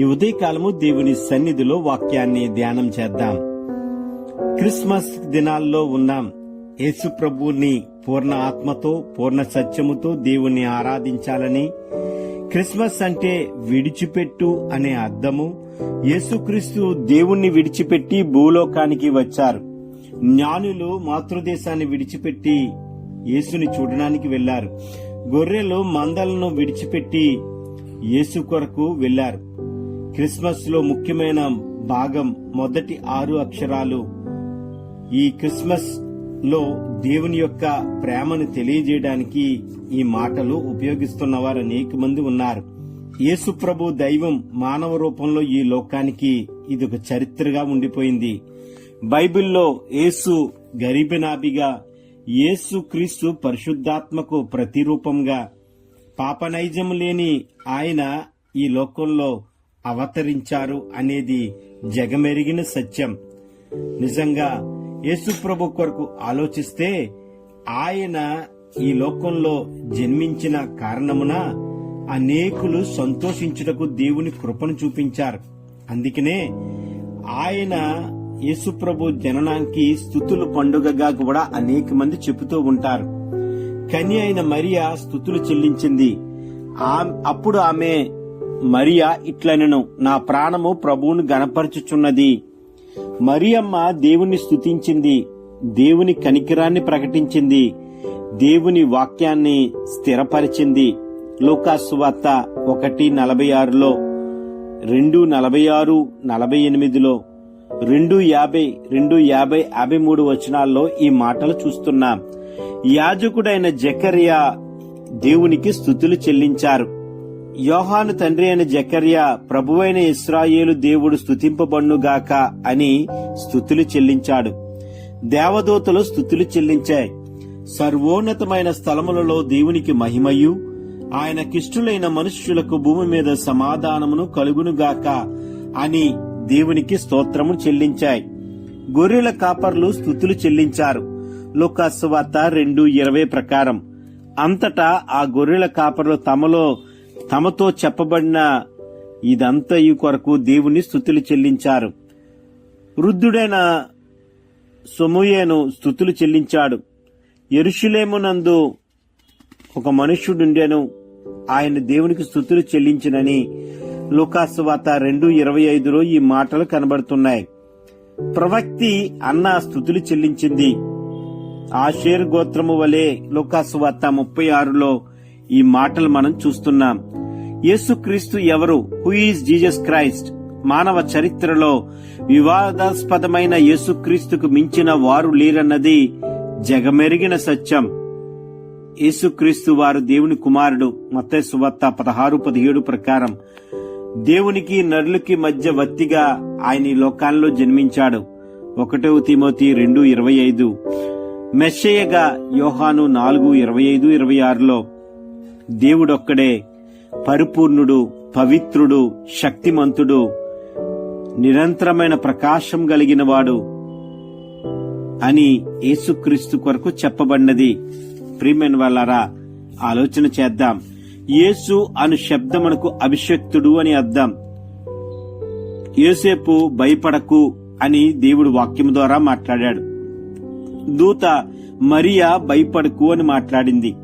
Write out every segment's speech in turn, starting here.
ఈ ఉదయకాలము దేవుని సన్నిధిలో వాక్యాన్ని ధ్యానం చేద్దాం. క్రిస్మస్ దినాల్లో ఉన్నాం. యేసు ప్రభువుని పూర్ణ ఆత్మతో పూర్ణ సత్యముతో దేవుణ్ణి ఆరాధించాలని క్రిస్మస్ అంటే విడిచిపెట్టు అనే అర్థము. యేసుక్రీస్తు దేవుణ్ణి విడిచిపెట్టి భూలోకానికి వచ్చారు. జ్ఞానులు మాతృదేశాన్ని విడిచిపెట్టి యేసుని చూడడానికి వెళ్ళారు గొర్రెలు మందలను విడిచిపెట్టి యేసు కొరకు వెళ్ళారు క్రిస్మస్లో ముఖ్యమైన భాగం మొదటి ఆరు అక్షరాలు. ఈ క్రిస్మస్లో దేవుని యొక్క ప్రేమను తెలియజేయడానికి ఈ మాటలు ఉపయోగిస్తున్న వారు అనేక మంది ఉన్నారు. యేసు ప్రభు దైవం మానవ రూపంలో ఈ లోకానికి ఇది ఒక చరిత్రగా ఉండిపోయింది. బైబిల్లో యేసు గరీబనాభిగా యేసు క్రీస్తు పరిశుద్ధాత్మకు ప్రతిరూపంగా పాపనైజం లేని ఆయన ఈ లోకంలో అవతరించారు అనేది జగమెరిగిన సత్యం. నిజంగా యేసుప్రభు కొరకు ఆలోచిస్తే ఆయన ఈ లోకంలో జన్మించిన కారణమున అనేకులు సంతోషించుటకు దేవుని కృపను చూపించారు. అందుకనే ఆయన యేసుప్రభు జననానికి స్థుతులు పండుగగా కూడా అనేక మంది చెబుతూ ఉంటారు. కని అయిన మరియా స్థుతులు చెల్లించింది. ఆ- అప్పుడు ఆమె మరియా ఇట్లనెను నా ప్రాణము ప్రభువును గణపరచుచున్నది మరియమ్మ దేవుని స్థుతించింది దేవుని కనికిరాన్ని ప్రకటించింది దేవుని వాక్యాన్ని స్థిరపరిచింది. లోకాసు వార్త ఒకటి నలభై ఆరులో రెండు నలభై ఆరు నలభై ఎనిమిదిలో రెండు యాభై రెండు యాభై యాభై మూడు వచనాల్లో ఈ మాటలు చూస్తున్నాం. యాజకుడైన జకరియా దేవునికి స్థుతులు చెల్లించారు. యోహాను తండ్రి అయిన జకర్య ప్రభువైన ఇస్రాయేలు దేవుడు స్తుతింపబన్నుగాక అని స్థుతులు చెల్లించాడు. దేవదూతలు స్థుతులు చెల్లించాయి. సర్వోన్నతమైన స్థలములలో దేవునికి మహిమయు ఆయన కిష్టులైన మనుష్యులకు భూమి మీద సమాధానమును కలుగునుగాక అని దేవునికి స్తోత్రము చెల్లించాయి. గొర్రెల కాపర్లు స్థుతులు చెల్లించారు. లోకాసువార్త రెండు ఇరవై ప్రకారం. అంతటా ఆ గొర్రెల కాపర్లు తమలో తమతో చెప్పబడిన ఇదంతయు కొరకు దేవుని స్థుతులు చెల్లించారు. వృద్ధుడైన సొముయేను స్థుతులు చెల్లించాడు. ఎరుషులేమునందు ఒక మనుష్యుడుండెను. ఆయన దేవునికి స్థుతులు చెల్లించినని లూకాసు వార్త రెండు ఇరవై ఐదులో ఈ మాటలు కనబడుతున్నాయి. ప్రవక్తి అన్న స్థుతులు చెల్లించింది. ఆషేర్ గోత్రము వలె లూకాసు వార్త ముప్పై ఆరులో ఈ మాటలు మనం చూస్తున్నాం. యేసుక్రీస్తు ఎవరు? హూ ఈజ్ జీజస్ క్రైస్ట్ మానవ చరిత్రలో వివాదాస్పదమైన యేసుక్రీస్తుకు మించిన వారు లేరన్నది జగమెరిగిన సత్యం. యేసుక్రీస్తు వారు దేవుని కుమారుడు. మత్తయి సువార్త పదహారు పదిహేడు ప్రకారం. దేవునికి నరులకి మధ్య వత్తిగా ఆయన ఈ లోకాల్లో జన్మించాడు. ఒకటవ తిమోతి రెండు ఇరవై ఐదు. మెస్సయ్యగా యోహాను నాలుగు ఇరవై ఐదు ఇరవై ఆరులో దేవుడొక్కడే పరిపూర్ణుడు పవిత్రుడు శక్తిమంతుడు నిరంతరమైన ప్రకాశం కలిగినవాడు అని యేసుక్రీస్తు కొరకు చెప్పబడినది. ప్రియమైన వాళ్ళారా ఆలోచన చేద్దాం. యేసు అను శబ్దమునకు అభిషక్తుడు అని అర్థం. యోసేపు భయపడకు అని దేవుడు వాక్యం ద్వారా మాట్లాడాడు. దూత మరియా భయపడకు అని మాట్లాడింది.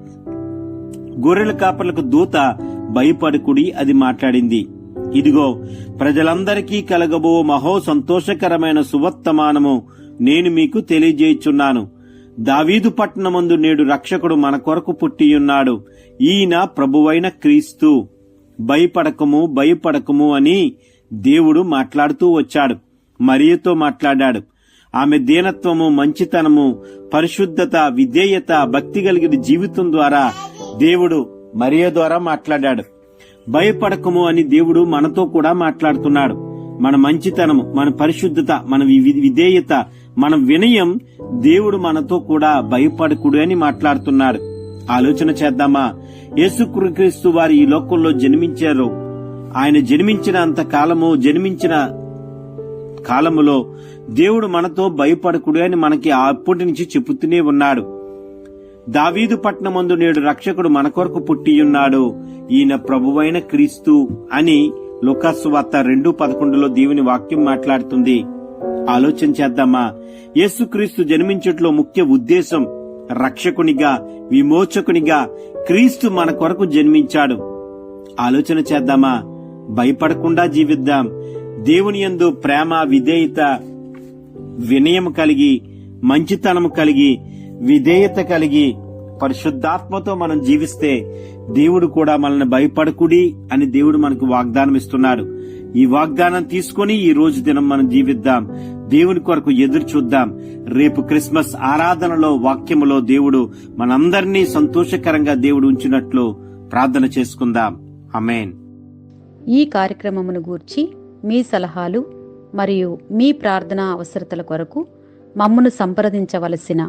గొర్రెల కాపర్లకు దూత భయపడకుడి అది మాట్లాడింది. ఇదిగో ప్రజలందరికీ కలగబో మహో సంతోషకరమైన సువర్తమానము నేను మీకు తెలియజేయుచున్నాను. దావీదు పట్టణమందు నేడు రక్షకుడు మన కొరకు పుట్టియున్నాడు. ఈయన ప్రభువైన క్రీస్తు. భయపడకము భయపడకము అని దేవుడు మాట్లాడుతూ వచ్చాడు. మరియతో మాట్లాడాడు. ఆమె దీనత్వము మంచితనము పరిశుద్ధత విధేయత భక్తి కలిగిన జీవితం ద్వారా దేవుడు మరియ ద్వారా మాట్లాడాడు. భయపడకము అని దేవుడు మనతో కూడా మాట్లాడుతున్నాడు. మన మంచితనం మన పరిశుద్ధత మన వి- విధేయత మన వినయం దేవుడు మనతో కూడా భయపడకుడు అని మాట్లాడుతున్నాడు. ఆలోచన చేద్దామా? యేసుక్రీస్తు వారు ఈ లోకంలో జన్మించారు. ఆయన జన్మించిన అంత కాలము జన్మించిన కాలములో దేవుడు మనతో భయపడకుడు అని మనకి అప్పటి నుంచి చెబుతూనే ఉన్నాడు. దావీదు పట్నమందు నేడు రక్షకుడు మన కొరకు పుట్టియున్నాడు. ఈయన ప్రభువైన క్రీస్తు అని లుకాసు వార్త రెండు పదకొండులో దేవుని వాక్యం మాట్లాడుతుంది. ఆలోచన చేద్దామా? యేసుక్రీస్తు జన్మించట్లో ముఖ్య ఉద్దేశం రక్షకునిగా విమోచకునిగా క్రీస్తు మన కొరకు జన్మించాడు. ఆలోచన చేద్దామా? భయపడకుండా జీవిద్దాం. దేవుని యందు ప్రేమ విధేయత వినయం కలిగి మంచితనం కలిగి విధేయత కలిగి పరిశుద్ధాత్మతో మనం జీవిస్తే దేవుడు కూడా మనల్ని భయపడకుడి అని దేవుడు మనకు వాగ్దానం ఇస్తున్నాడు. ఈ వాగ్దానం తీసుకొని ఈ రోజు దినం మనం జీవిద్దాం. దేవుని కొరకు ఎదురు చూద్దాం. రేపు క్రిస్మస్ ఆరాధనలో వాక్యములో దేవుడు మనందరినీ సంతోషకరంగా దేవుడు ఉంచినట్లు ప్రార్థన చేసుకుందాం. అమేన్ ఈ కార్యక్రమమును గూర్చి మీ సలహాలు మరియు మీ ప్రార్థనా అవసరతల కొరకు మమ్మను సంప్రదించవలసిన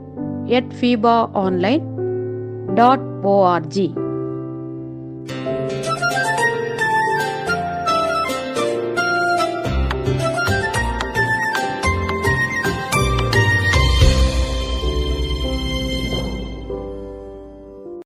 at FIBA online dot ORG